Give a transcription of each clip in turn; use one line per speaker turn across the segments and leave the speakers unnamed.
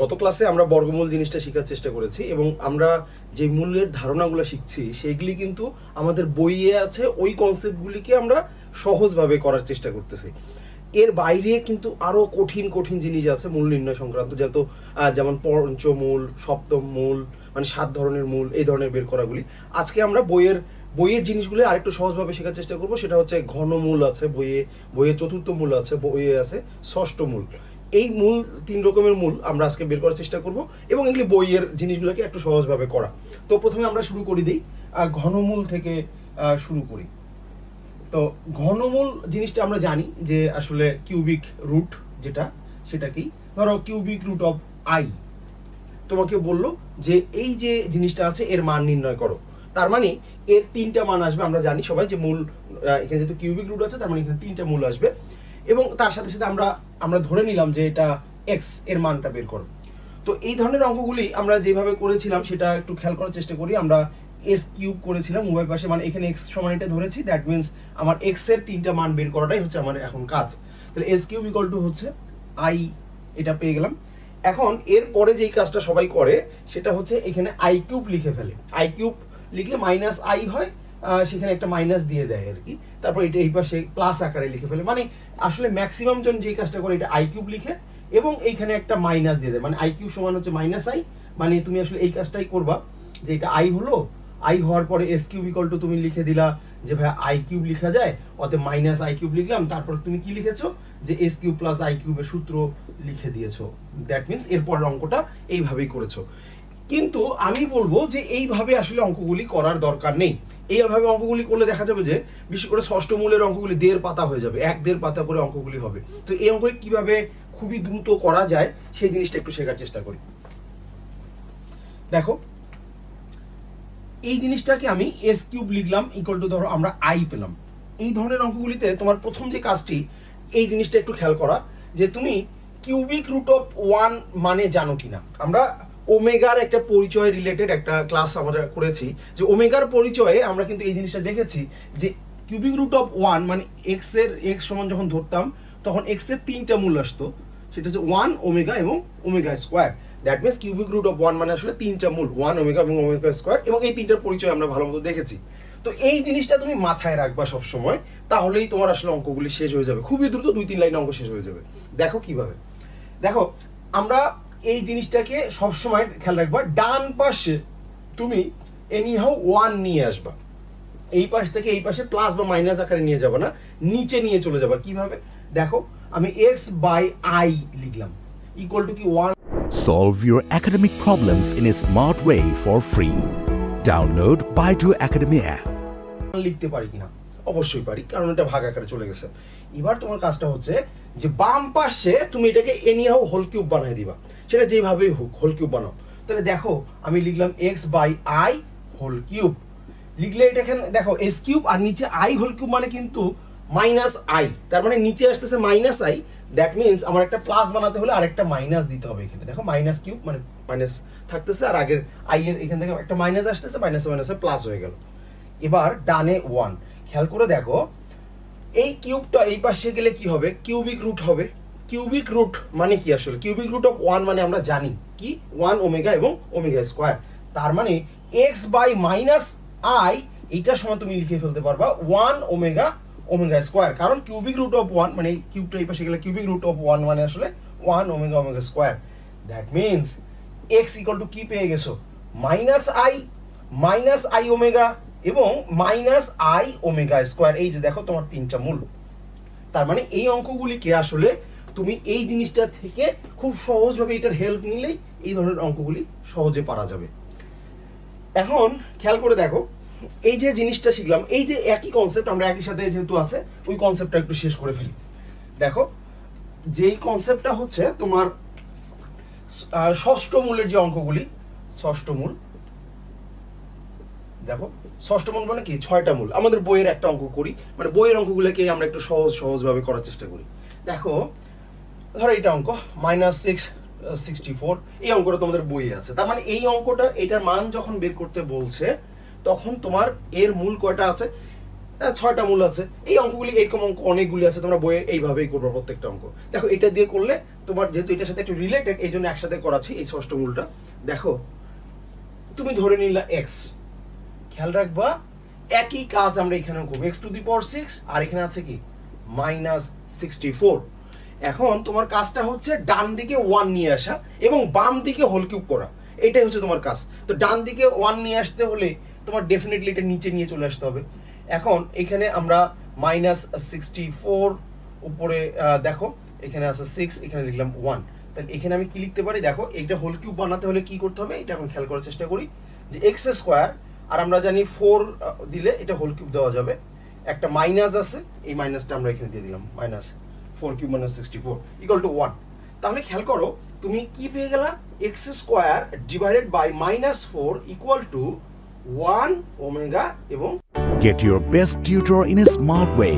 গত ক্লাসে আমরা বর্গমূল জিনিসটা শেখার চেষ্টা করেছি এবং আমরা যে মূল্যের ধারণাগুলো শিখছি, সেগুলি কিন্তু আমাদের বইয়ে আছে, ওই কনসেপ্টগুলিকে আমরা সহজভাবে করার চেষ্টা করতেছি। এর বাইরে কিন্তু আরও কঠিন কঠিন জিনিস আছে মূল নির্ণয় সংক্রান্ত যত যেমন পঞ্চমূল সপ্তম মূল মানে সাত ধরনের মূল, এই ধরনের বের করাগুলি। আজকে আমরা বইয়ের বইয়ের জিনিসগুলো আরেকটু সহজভাবে শেখার চেষ্টা করব, সেটা হচ্ছে ঘনমূল আছে বইয়ে, বইয়ের চতুর্থ মূল আছে, বইয়ে আছে ষষ্ঠ মূল। এই মূল তিন রকমের মূল আমরা আজকে বের করার চেষ্টা করব এবং এগুলি বইয়ের জিনিসগুলোকে একটু সহজভাবে করা। তো প্রথমে আমরা শুরু করে দিই ঘনমূল থেকে শুরু করি। তো ঘনমূল জিনিসটা আমরা জানি যে আসলে কিউবিক রুট যেটা সেটা কি ধরো কিউবিক রুট অফ আই তোমাকে বলল যে এই যে জিনিসটা আছে, এর মান নির্ণয় করো। তার মানে এর তিনটা মান আসবে, আমরা জানি সবাই যে মূল এখানে যেহেতু কিউবিক রুট আছে, তার মানে এখানে তিনটা মূল আসবে। এবং তার সাথে সাথে আমরা আমরা ধরে নিলাম যে এটা এক্সের মানটা বের করো। তো এই ধরনের অঙ্কগুলি আমরা যেভাবে করেছিলাম সেটা একটু খেয়াল করার চেষ্টা করি। আমরা এস কিউব করেছিলাম উভয় পাশে মানে এখানে এক্স সমান এটা ধরেছি দ্যাট মিন্স আমার এক্সের তিনটা মান বের করাটাই হচ্ছে আমার এখন কাজ। তাহলে এস কিউব ইকুয়াল টু হচ্ছে আই এটা পেয়ে গেলাম। এখন এর পরে যেই কাজটা সবাই করে, সেটা হচ্ছে এখানে আই কিউব লিখে ফেলে। আই কিউব লিখলে মাইনাস আই হয় সেখানে একটা মাইনাস দিয়ে দেয় আর কি। তারপর এটা এই পাশে প্লাস আকারে লিখে ফেলে। মানে আসলে ম্যাক্সিমাম জন যে কাজটা করে, এটা আই কিউব লিখে এবং এইখানে একটা মাইনাস দিয়ে দেয়। মানে আই কিউব সমান হচ্ছে মাইনাস আই মানে তুমি আসলে এই কাজটাই করবা যে এটা আই হলো আই হওয়ার পরে এস কিউব ইকুয়াল টু তুমি লিখে দিলা যে ভাই আই কিউব লিখা যায়, অতএব মাইনাস আই কিউব লিখলাম, তারপর তুমি কি লিখেছো? যে এস কিউব প্লাস আই কিউবের সূত্র লিখে দিয়েছ। দ্যাট মিন্স এরপর অঙ্কটা এইভাবেই করেছ। কিন্তু আমি বলব যে এইভাবে আসলে অঙ্কগুলি করার দরকার নেই। এইভাবে অঙ্কগুলি করলে দেখা যাবে যে, বিশেষ করে ষষ্ঠ মূলের অঙ্কগুলি দেড় পাতা হয়ে যাবে, এক দেড় পাতা করে অঙ্কগুলি হবে। তো এই অঙ্কগুলি কীভাবে খুবই দ্রুত করা যায়, সেই জিনিসটা একটু শেখার চেষ্টা করি। দেখো, এই জিনিসটাকে আমি এস কিউব লিখলাম ইকুয়াল টু ধরো আমরা আই পেলাম। এই ধরনের অঙ্কগুলিতে তোমার প্রথম যে কাজটি, এই জিনিসটা একটু খেয়াল করা যে তুমি কিউবিক রুট অফ ওয়ান মানে জানো কিনা। আমরা ওমেগার একটা পরিচয় রিলেটেড একটা ক্লাস আমরা করেছি। যে ওমেগার পরিচয়ে আমরা কিন্তু এই জিনিসটা দেখেছি যে কিউবিক রুট অফ ওয়ান মানে এক্সের এক্স সমান যখন ধরতাম, তখন এক্সের তিনটা মূল আসতো। সেটা হচ্ছে ওয়ান ওমেগা এবং omega square that means cubic root of one মানে আসলে তিনটা মূল ওয়ান ওমেগা এবং ওমেগা স্কোয়ার এবং এই তিনটার পরিচয় আমরা ভালো মতো দেখেছি। তো এই জিনিসটা তুমি মাথায় রাখবা সব সময় তাহলেই তোমার আসলে অঙ্কগুলি শেষ হয়ে যাবে। খুবই দ্রুত দুই তিন লাইন অঙ্ক শেষ হয়ে যাবে। দেখো কীভাবে। দেখো, আমরা এই জিনিসটাকে সবসময় খেয়াল রাখবা। ডান পাশে তুমি এনিহাউ ওয়ান নিয়ে আসবা। এই পাশ থেকে এই পাশে প্লাস বা মাইনাস আকারে নিয়ে যাবে না নিচে নিয়ে চলে যাবা। কীভাবে? দেখো আমি এক্স বাই আই লিখলাম। ইকুয়াল টু কি? One
Solve your academic problems in a smart way for free. Download Baidu Academy app.
লিখতে পারি কিনা? অবশ্যই পারি কারণ এটা ভাগ আকারে চলে গেছে। এবার তোমার কাজটা হচ্ছে যে বাম পাশে তুমি এটাকে এনিহাও হোল কিউব বানিয়ে দিবা। সেটা যেভাবেই হোক হোল কিউব বানাও। তাহলে দেখো, আমি লিখলাম X by I whole cube লিখলে এটা এখানে, দেখো এস কিউব আর নিচে আই হোল কিউব মানে কিন্তু মাইনাস আই তার মানে নিচে আসতেছে মাইনাস আই দ্যাট মিন্স আমার একটা প্লাস বানাতে হলে আরেকটা মাইনাস দিতে হবে এখানে। দেখো মাইনাস কিউব মানে মাইনাস থাকতেছে, আর আগের আই এর এখান থেকে একটা মাইনাস আসতেছে মাইনাস মাইনাসে প্লাস হয়ে গেল। এবার ডানে ওয়ান খেয়াল করে দেখো, এই কিউবটা এই পাশে গেলে কি হবে? কিউবিক রুট হবে। কিউবিক রুট মানে কি আসলে? কিউবিক রুট অফ ওয়ান মানে আমরা জানি কি? ওয়ান ওমেগা এবং ওমেগা স্কোয়ার তার মানে এক্স বাই মাইনাস আই এইটা সময় তুমি লিখে ফেলতে পারবা ওয়ান ওমেগা ওমেগা স্কোয়ার কারণ কিউবিক রুট অফ ওয়ান মানে কিউবটা এই পাশে গেলে কিউবিক রুট অফ ওয়ান মানে আসলে one omega omega square that means X equal to কি পেয়ে গেছো? Minus I minus I omega এবং মাইনাস আই ওমেগা স্কোয়ার এই যে দেখো তোমার তিনটা মূল। তার মানে এই অঙ্কগুলিকে আসলে তুমি এই জিনিসটা থেকে খুব সহজভাবে এটার হেল্প নিলেই এই ধরনের অঙ্কগুলি সহজে পারা যাবে। এখন খেয়াল করে দেখো, এই যে জিনিসটা শিখলাম, এই যে একই কনসেপ্ট আমরা একই সাথে যেহেতু আছে, ওই কনসেপ্টটা একটু শেষ করে ফেলি। দেখো, যেই কনসেপ্টটা হচ্ছে তোমার ষষ্ঠ মূলের যে অঙ্কগুলি, ষষ্ঠ মূল, দেখো, ষষ্ঠ মূল মানে কি? ছয়টা মূল। আমাদের বইয়ের একটা অঙ্ক করি মানে বইয়ের অঙ্কগুলোকে আমরা একটু সহজ সহজভাবে করার চেষ্টা করি। দেখো ধরো এটা অঙ্ক মাইনাস সিক্স সিক্সটি ফোর এই অঙ্কটা তোমাদের বইয়ে আছে। তার মানে এই অঙ্কটা এটার মান যখন বের করতে বলছে, তখন তোমার এর মূল কয়টা আছে? ছয়টা মূল আছে। এই অঙ্কগুলি এরকম অঙ্ক অনেকগুলি আছে, তোমরা বইয়ের এইভাবেই করবে প্রত্যেকটা অঙ্ক। দেখো, এটা দিয়ে করলে তোমার যেহেতু এটার সাথে একটু রিলেটেড এই জন্য একসাথে করাচ্ছি এই ষষ্ঠ মূলটা। দেখো, তুমি ধরে নিলা এক্স খেয়াল রাখবা, একই কাজ আমরা এখানেও করব। X to the power six আর এখানে আছে কি? মাইনাস সিক্সটি ফোর এখন তোমার কাজটা হচ্ছে ডান দিকে ওয়ান নিয়ে আসা এবং বাম দিকে হোল কিউব করা। এটাই হচ্ছে তোমার কাজ। তো ডান দিকে ওয়ান নিয়ে আসতে হলে তোমার ডেফিনেটলি এটা নিচে নিয়ে চলে আসতে হবে। এখন এখানে আমরা মাইনাস সিক্সটি ফোর উপরে দেখো, এখানে আছে সিক্স এখানে লিখলাম ওয়ান তাহলে এখানে আমি কি লিখতে পারি? দেখো এটা হোল কিউব বানাতে হলে কি করতে হবে? এটা এখন খেয়াল করার চেষ্টা করি যে এক্স স্কোয়ার আর আমরা জানি ফোর দিলে এটা হোল কিউব দেওয়া যাবে। একটা মাইনাস আছে, এই মাইনাসটা আমরা এখানে দিয়ে দিলাম minus four cube minus sixty four equal to one তাহলে খেয়াল করো তুমি কি পেয়ে গেলা X square divided by minus four equal to one omega এবং
Get your best tutor in a smart way.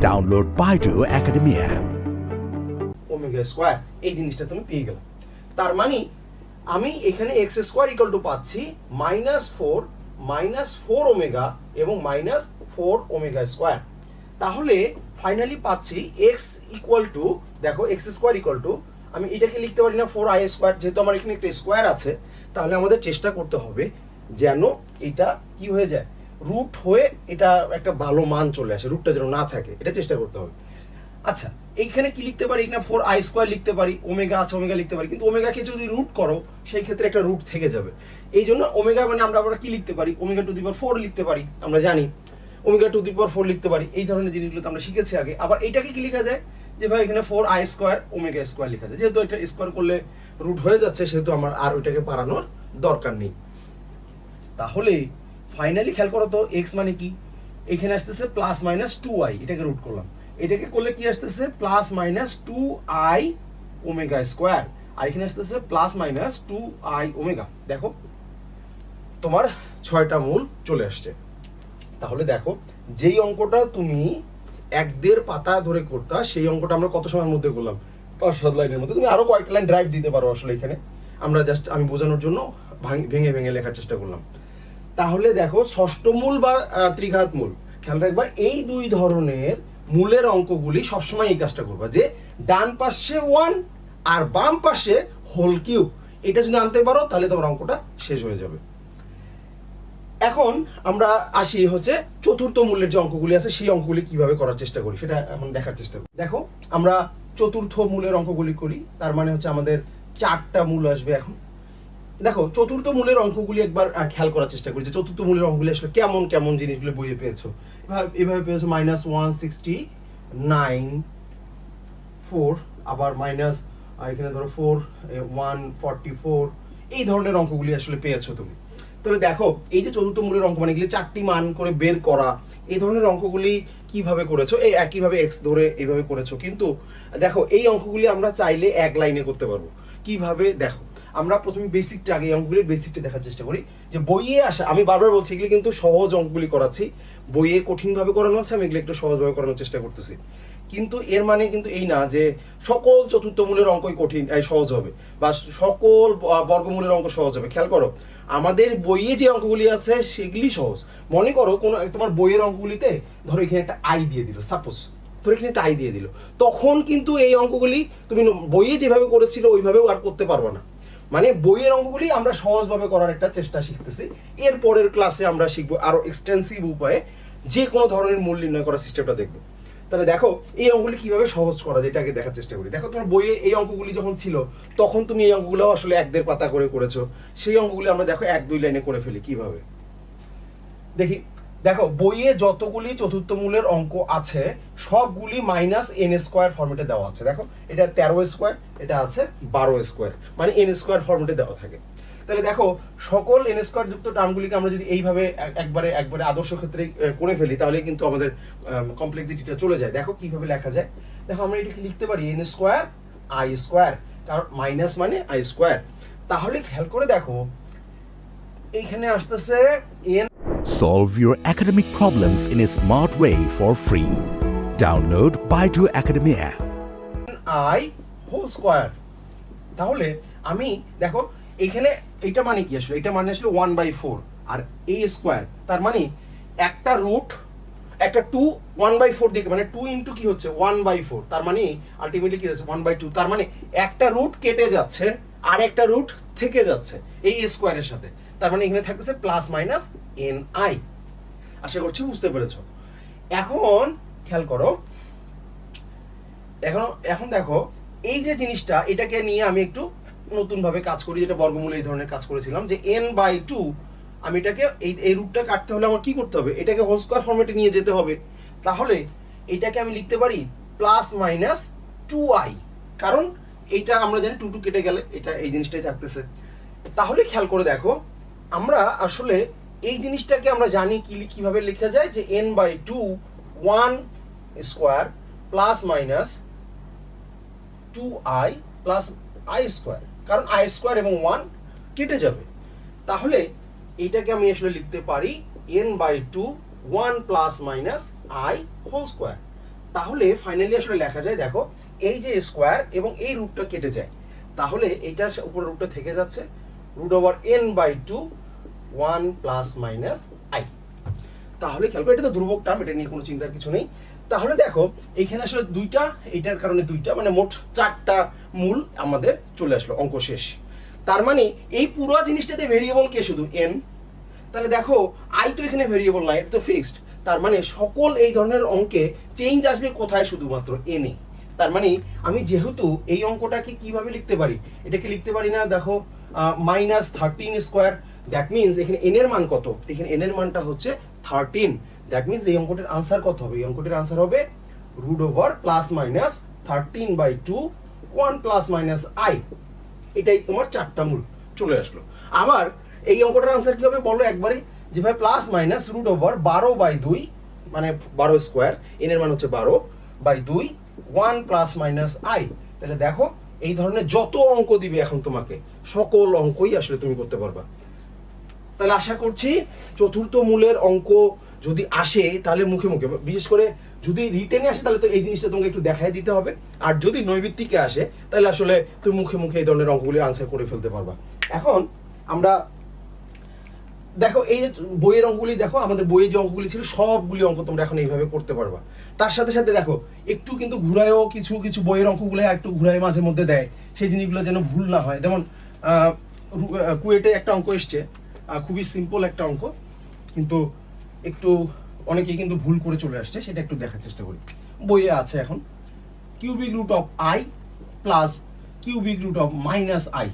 Download Baidu Academy app.
Omega square এই জিনিসটা তুমি পেয়ে গেলে তার মানে আমি এখানে এক্স স্কোয়ার ইকুয়াল টু পাচ্ছি minus four minus four omega এবং মাইনাস ফোর ওমেগা স্কোয়ার তাহলে ফাইনালি পাচ্ছি এক্স ইকুয়াল টু দেখো এক্স স্কোয়ার ইকুয়াল টু আমি এটাকে লিখতে পারি না ফোর আই স্কোয়ার যেহেতু আমার এখানে একটা স্কোয়ার আছে, তাহলে আমাদের চেষ্টা করতে হবে যেন এটা কি হয়ে যায় রুট হয়ে এটা একটা ভালো মান চলে আসে রুটটা যেন না থাকে, এটা চেষ্টা করতে হবে। আচ্ছা এইখানে কি লিখতে পারি? এখানে ফোর আই স্কোয়ার লিখতে পারি ওমেগা আছে ওমেগা লিখতে পারি, কিন্তু ওমেগাকে যদি রুট করো, সেই ক্ষেত্রে একটা রুট থেকে যাবে। এই জন্য ওমেগা মানে আমরা আবার কি লিখতে পারি? Omega to the power four লিখতে পারি, আমরা জানি। Omega to the power four লিখতে পারি। এই ধরনের জিনিসগুলো তো আমরা শিখেছি আগে। আবার এটাকে কি লেখা যায়? যে ভাই এখানে four I square omega square লেখা যায়। যেহেতু এটা স্কোয়ার করলে রুট হয়ে যাচ্ছে, সেহেতু আমার আর ওইটাকে বাড়ানোর দরকার নেই। তাহলে ফাইনালি খেয়াল করো তো এক্স মানে কি? এখানে আসতেছে প্লাস মাইনাস টু আই এটাকে রুট করলাম। এটাকে করলে কি আসতেছে? Plus minus two I omega square আর এখানে আসতেছে plus minus two I omega দেখো, তোমার ছয়টা মূল চলে আসছে। তাহলে দেখো, যেই অঙ্কটা তুমি এক দেড় পাতা ধরে করতা, সেই অঙ্কটা আমরা কত সময়ের মধ্যে করলাম? পাঁচ, সাত লাইনের মধ্যে। তুমি আরও কয়েকটা লাইন ড্রাইভ দিতে পারো আসলে এখানে। আমরা জাস্ট আমি বোঝানোর জন্য ভেঙে ভেঙে লেখার চেষ্টা করলাম। তাহলে দেখো, ষষ্ঠ মূল বা ত্রিঘাত মূল। খেয়াল রাখবা, এই দুই ধরনের মূলের অঙ্কগুলি সবসময় এই কাজটা করবা, যে ডান পাশে ওয়ান আর বাম পাশে হোল কিউব এটা যদি আনতে পারো, তাহলে তোমার অঙ্কটা শেষ হয়ে যাবে। এখন আমরা আসি হচ্ছে চতুর্থ মূল্যের যে অঙ্কগুলি আছে, সেই অঙ্কগুলি কীভাবে করার চেষ্টা করি, সেটা এখন দেখার চেষ্টা করি। দেখো, আমরা চতুর্থ মূলের অঙ্কগুলি করি, তার মানে হচ্ছে আমাদের চারটা মূল আসবে এখন। দেখো, চতুর্থ মূলের অঙ্কগুলি একবার খেয়াল করার চেষ্টা করি যে চতুর্থ মূলের অঙ্কগুলি আসলে কেমন কেমন জিনিসগুলো বইয়ে পেয়েছ। এভাবে- পেয়েছ minus one sixty nine four আবার মাইনাস এখানে ধরো ফোর ওয়ান ফর্টি ফোর এই ধরনের অঙ্কগুলি আসলে পেয়েছ তুমি। তবে দেখো, এই যে চতুর্থ মূলের অঙ্ক মানে এগুলি চারটি মান করে বের করা, এই ধরনের অঙ্কগুলি কীভাবে করেছ? এই একইভাবে এক্স ধরে এইভাবে করেছ। কিন্তু দেখো, এই অঙ্কগুলি আমরা চাইলে এক লাইনে করতে পারব। কীভাবে? দেখো, আমরা প্রথমে বেসিকটা আগে অঙ্কগুলির বেসিকটা দেখার চেষ্টা করি। যে বইয়ে আসা, আমি বারবার বলছি, এগুলি কিন্তু সহজ অঙ্কগুলি করাচ্ছি। বইয়ে কঠিনভাবে করানো আছে, আমি এগুলি একটু সহজভাবে করানোর চেষ্টা করতেছি। কিন্তু এর মানে কিন্তু এই না যে সকল চতুর্থ মূলের অঙ্কই কঠিন সহজ হবে। বা সকল বর্গমূলের অঙ্ক সহজ হবে। খেয়াল করো, আমাদের বইয়ে যে অঙ্কগুলি আছে সেগুলি সহজ। মনে করো কোনো তোমার বইয়ের অঙ্কগুলিতে ধরো এখানে একটা আই দিয়ে দিল সাপোজ তোর এখানে একটা আই দিয়ে দিল। তখন কিন্তু এই অঙ্কগুলি তুমি বইয়ে যেভাবে করেছিল ওইভাবেও আর করতে পারবে না। মানে বইয়ের অঙ্কগুলি আমরা সহজভাবে করার একটা চেষ্টা শিখতেছি। এর পরের ক্লাসে আমরা শিখব আরও এক্সটেন্সিভ উপায়ে যে কোনো ধরনের মূল নির্ণয় করার সিস্টেমটা দেখব। তাহলে দেখো, এই অঙ্কগুলি কীভাবে সহজ করা যায় এটা আগে দেখার চেষ্টা করি। দেখো, তোমার বইয়ে এই অঙ্কগুলি যখন ছিল, তখন তুমি এই অঙ্কগুলো আসলে এক দেড় পাতা করে করেছ। সেই অঙ্কগুলি আমরা দেখো এক, দুই লাইনে করে ফেলি কীভাবে। দেখি, দেখো, বইয়ে যতগুলি চতুর্থ মূলের অঙ্ক আছে, সবগুলি মাইনাস এন স্কোয়ার ফর্মেটে দেওয়া আছে। দেখো, এটা তেরো স্কোয়ার, এটা আছে বারো স্কোয়ার মানে এন স্কোয়ার ফর্মেটে দেওয়া থাকে। তাহলে দেখো সকল এন স্কোয়ার যুক্ত টার্মগুলিকে আমরা যদি এইভাবে একবারে একবারে আদর্শ ক্ষেত্রে করে ফেলি তাহলে কিন্তু আমাদের কমপ্লেক্সিটিটা চলে যায় দেখো কীভাবে লেখা যায় দেখো আমরা এটাকে লিখতে পারি এন স্কোয়ার আই স্কোয়ার কারণ মাইনাস মানে আই স্কোয়ার তাহলে খেয়াল করে দেখো এইখানে আসতেছে N
Solve your academic problems in a smart way for free. Download Baidu Academy app.
I whole square তাহলে আমি দেখো এখানে এটা মানে কি আসলে? এটা মানে আসলে ওয়ান বাই ফোর আর এই স্কোয়ার তার মানে একটা রুট একটা টু ওয়ান বাই ফোর দিকে মানে টু ইন্টু কি হচ্ছে? ওয়ান বাই ফোর তার মানে আলটিমেটলি কি হচ্ছে? ওয়ান বাই টু তার মানে একটা রুট কেটে যাচ্ছে, আর একটা রুট থেকে যাচ্ছে এই স্কোয়ারের সাথে। তার মানে এখানে থাকতেছে প্লাস মাইনাস এন আই আশা করছি বুঝতে পেরেছ। এখন খেয়াল করো, এখন এখন দেখো, এই যে জিনিসটা, এটাকে নিয়ে আমি একটু নতুন ভাবে কাজ করি, যেটা বর্গমূলে এই ধরনের কাজ করেছিলাম, যে এন বাই টু আমি এটাকে এই এই রুটটা কাটতে হলে আমার কি করতে হবে? এটাকে হোল স্কোয়ার ফর্মেটে নিয়ে যেতে হবে। তাহলে এটাকে আমি লিখতে পারি প্লাস মাইনাস টু আই কারণ এইটা আমরা জানি টু টু কেটে গেলে এটা এই জিনিসটাই থাকতেছে। তাহলে খেয়াল করে দেখো, আমরা আসলে এই জিনিসটাকে আমরা জানি কি, কীভাবে লেখা যায়, যে N by two one square plus minus two I plus I square কারণ আই স্কোয়ার এবং ওয়ান কেটে যাবে। তাহলে এইটাকে আমি আসলে লিখতে পারি N by two one plus minus I whole square তাহলে ফাইনালি আসলে লেখা যায়, দেখো, এই যে স্কোয়ার এবং এই রুটটা কেটে যায়। তাহলে এইটার উপরে রুটটা থেকে যাচ্ছে root over N by two one plus minus I তাহলে খেয়াল এটা তো ধ্রুবক টার্ম এটা নিয়ে কোনো চিন্তার কিছু নেই। তাহলে দেখো, এখানে আসলে দুইটা, এটার কারণে দুইটা মানে মোট চারটা মূল আমাদের চলে আসলো, অঙ্ক শেষ। তার মানে এই পুরো জিনিসটাতে ভেরিয়েবল কে শুধু? এন তাহলে দেখো আই তো এখানে ভেরিয়েবল নাই তো ফিক্সড তার মানে সকল এই ধরনের অঙ্কে চেঞ্জ আসবে কোথায়? শুধুমাত্র এনে তার মানে আমি যেহেতু এই অঙ্কটাকে কীভাবে লিখতে পারি? এটাকে লিখতে পারি না, দেখো minus thirteen square that means এখানে এন এর মান কত? এখানে এন এর মানটা হচ্ছে থার্টিন দ্যাট মিনস এই অঙ্কটির আনসার কত হবে? এই অঙ্কটির আনসার হবে root over plus minus thirteen by two one plus minus I এটাই তোমার চারটা মূল। চলে আসলো। আবার এই অঙ্কটার আনসার কি হবে বলো একবারে যে ভাই প্লাস মাইনাস রুট ওভার বারো বাই দুই মানে বারো স্কোয়ার এন এর মান হচ্ছে বারো বাই দুই ওয়ান প্লাস মাইনাস আই তাহলে দেখো, এই ধরনের যত অঙ্ক দিবে এখন তোমাকে, সকল অঙ্কই আসলে তুমি করতে পারবা। তাহলে আশা করছি চতুর্থ মূলের অঙ্ক যদি আসে, তাহলে মুখে মুখে। বিশেষ করে যদি রিটেনে আসে, তাহলে তো এই জিনিসটা তোমাকে একটু দেখাই দিতে হবে। আর যদি নৈবিত্তিকে আসে, তাহলে আসলে তুমি মুখে মুখে এই ধরনের অঙ্কগুলি আনসার করে ফেলতে পারবা। এখন আমরা দেখো, এই যে বইয়ের অঙ্কগুলি, দেখো, আমাদের বইয়ে যে অঙ্কগুলি ছিল, সবগুলি অঙ্ক তোমরা এখন এইভাবে করতে পারবা। তার সাথে সাথে দেখো, একটু কিন্তু ঘুরায়ও কিছু কিছু বইয়ের অঙ্কগুলো একটু ঘুরায় মাঝে মধ্যে দেয়। সেই জিনিসগুলো যেন ভুল না হয়। যেমন কুয়েটে একটা অঙ্ক এসছে খুবই সিম্পল একটা অঙ্ক। কিন্তু একটু অনেকেই কিন্তু ভুল করে চলে আসছে, সেটা একটু দেখার চেষ্টা করি। বইয়ে আছে এখন cubic root of I plus cubic root of minus I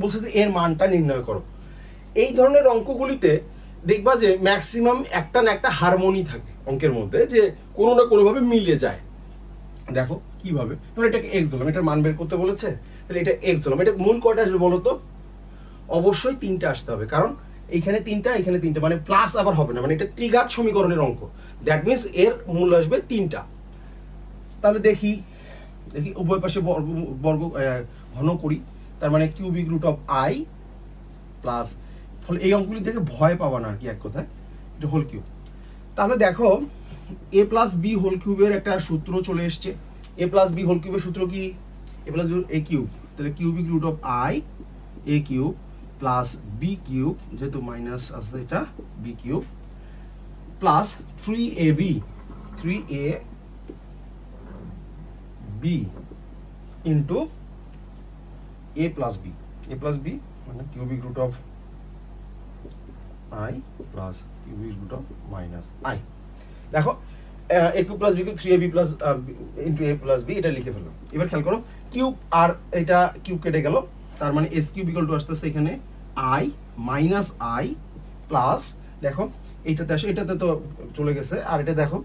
বলছে যে এর মানটা নির্ণয় করো। এই ধরনের অঙ্কগুলিতে দেখবা যে ম্যাক্সিমাম একটা না একটা হারমোনি থাকে অঙ্কের মধ্যে, যে কোনো না কোনোভাবে মিলে যায়। দেখো কীভাবে, ধরো এটাকে এক্স ধরলাম, এটার মান বের করতে বলেছে, তাহলে এটা এক্স ধরলাম, এটা মূল কয়টা আসবে বলো তো? অবশ্যই তিনটা আসতে হবে, কারণ এইখানে তিনটা এখানে তিনটা। মানে প্লাস আবার হবে না মানে এটা ত্রিঘাত সমীকরণের অঙ্ক। দ্যাট মিনস এর মূল আসবে তিনটা। তাহলে দেখি দেখি উভয় পাশে বর্গ বর্গ ঘন করি। তার মানে cubic root of I plus ফলে এই অঙ্কগুলি দেখে ভয় পাবা না আর কি এক কথায়। এটা হোল কিউব তাহলে দেখো এ প্লাস বি হোল কিউবের একটা সূত্র চলে এসছে। এ প্লাস বি হোল কিউবের সূত্র কি? এ প্লাস এ কিউব তাহলে cubic root of I A cube plus B cube যেহেতু মাইনাস আছে এটা B cube plus three A B three A B into A plus B A plus B মানে cubic root of I plus cubic root of minus I দেখো A cube plus B cube three A B plus into A plus B এটা লিখে ফেললাম। এবার খেয়াল করো cube আর এটা cube কেটে গেল। তার মানে এস কিউব ইকুয়াল টু আসতেছে এখানে আই মাইনাস আই প্লাস দেখো, এইটাতে আসো এটাতে তো চলে গেছে। আর এটা দেখো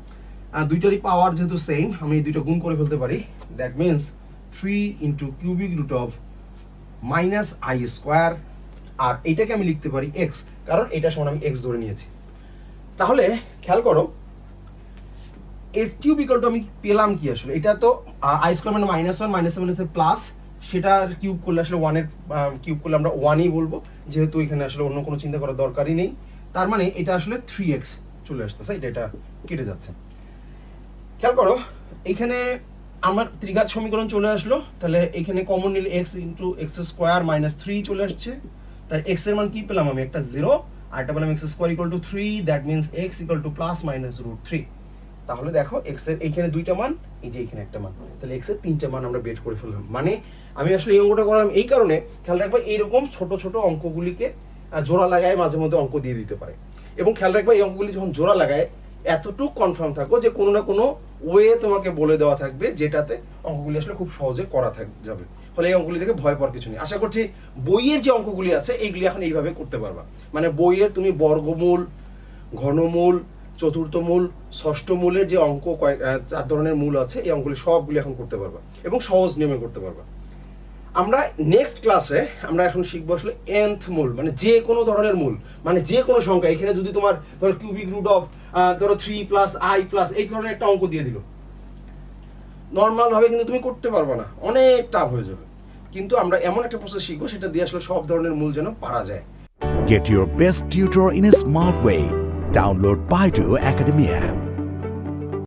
দুইটারই পাওয়ার যেহেতু সেম আমি এই দুইটা গুণ করে ফেলতে পারি। That means three into cubic root of minus I square আর এটাকে আমি লিখতে পারি এক্স কারণ এটা সমান আমি এক্স ধরে নিয়েছি। তাহলে খেয়াল করো এস কিউব ইকাল টু আমি পেলাম কি আসলে? এটা তো আই স্কোয়ার মানে minus one minus minus plus সেটা কিউব করলে আসলে ওয়ানের কিউব করলে আমরা ওয়ানই বলব। যেহেতু এখানে আসলে অন্য কোনো চিন্তা করার দরকারই নেই। তার মানে এটা আসলে থ্রি এক্স চলে আসতেছে, এটা এটা কেটে যাচ্ছে। খেয়াল করো, এখানে আমার ত্রিঘাত সমীকরণ চলে আসলো, তাহলে এখানে কমন নিলে X into X square minus three চলে আসছে। তাই এক্সের মান কি পেলাম আমি? একটা জিরো আর একটা পেলাম X square equal to three that means X equal to plus minus root three তাহলে দেখো এক্সের এইখানে দুইটা মান, এই যে এখানে একটা মান। তাহলে এক্সের তিনটা মান আমরা বের করে ফেললাম। মানে আমি আসলে এই অঙ্কটা করলাম এই কারণে, খেয়াল রাখবা এইরকম ছোট ছোট অঙ্কগুলিকে জোড়া লাগায় মাঝে মধ্যে অঙ্ক দিয়ে দিতে পারে। এবং খেয়াল রাখবা এই অঙ্কগুলি যখন জোড়া লাগায়, এতটুকু কনফার্ম থাকো যে কোনো না কোনো ওয়ে তোমাকে বলে দেওয়া থাকবে যেটাতে অঙ্কগুলি আসলে খুব সহজে করা থাক যাবে। ফলে এই অঙ্কগুলি থেকে ভয় পাওয়ার কিছু নেই। আশা করছি বইয়ের যে অঙ্কগুলি আছে, এইগুলি এখন এইভাবে করতে পারবা। মানে বইয়ের তুমি বর্গমূল, ঘনমূল চতুর্থ মূল, ষষ্ঠ মূলের যে অঙ্ক কয়েক চার ধরনের মূল আছে, এই অঙ্কগুলি সবগুলি এখন করতে পারবা এবং সহজ নিয়মে করতে পারবা। আমরা নেক্সট ক্লাসে আমরা এখন শিখব আসলে nth মূল মানে যে কোনো ধরনের মূল মানে যে কোনো সংখ্যা। এখানে যদি তোমার ধরো কিউবিক রুট অফ ধরো থ্রি প্লাস আই প্লাস এই ধরনের একটা অঙ্ক দিয়ে দিল। নর্মালভাবে কিন্তু তুমি করতে পারবে না, অনেক টাফ হয়ে যাবে। কিন্তু আমরা এমন একটা প্রসেস শিখব, সেটা দিয়ে আসলে সব ধরনের মূল যেন পারা যায়।
Get your best tutor in a smart way. Download Baidu Academy app.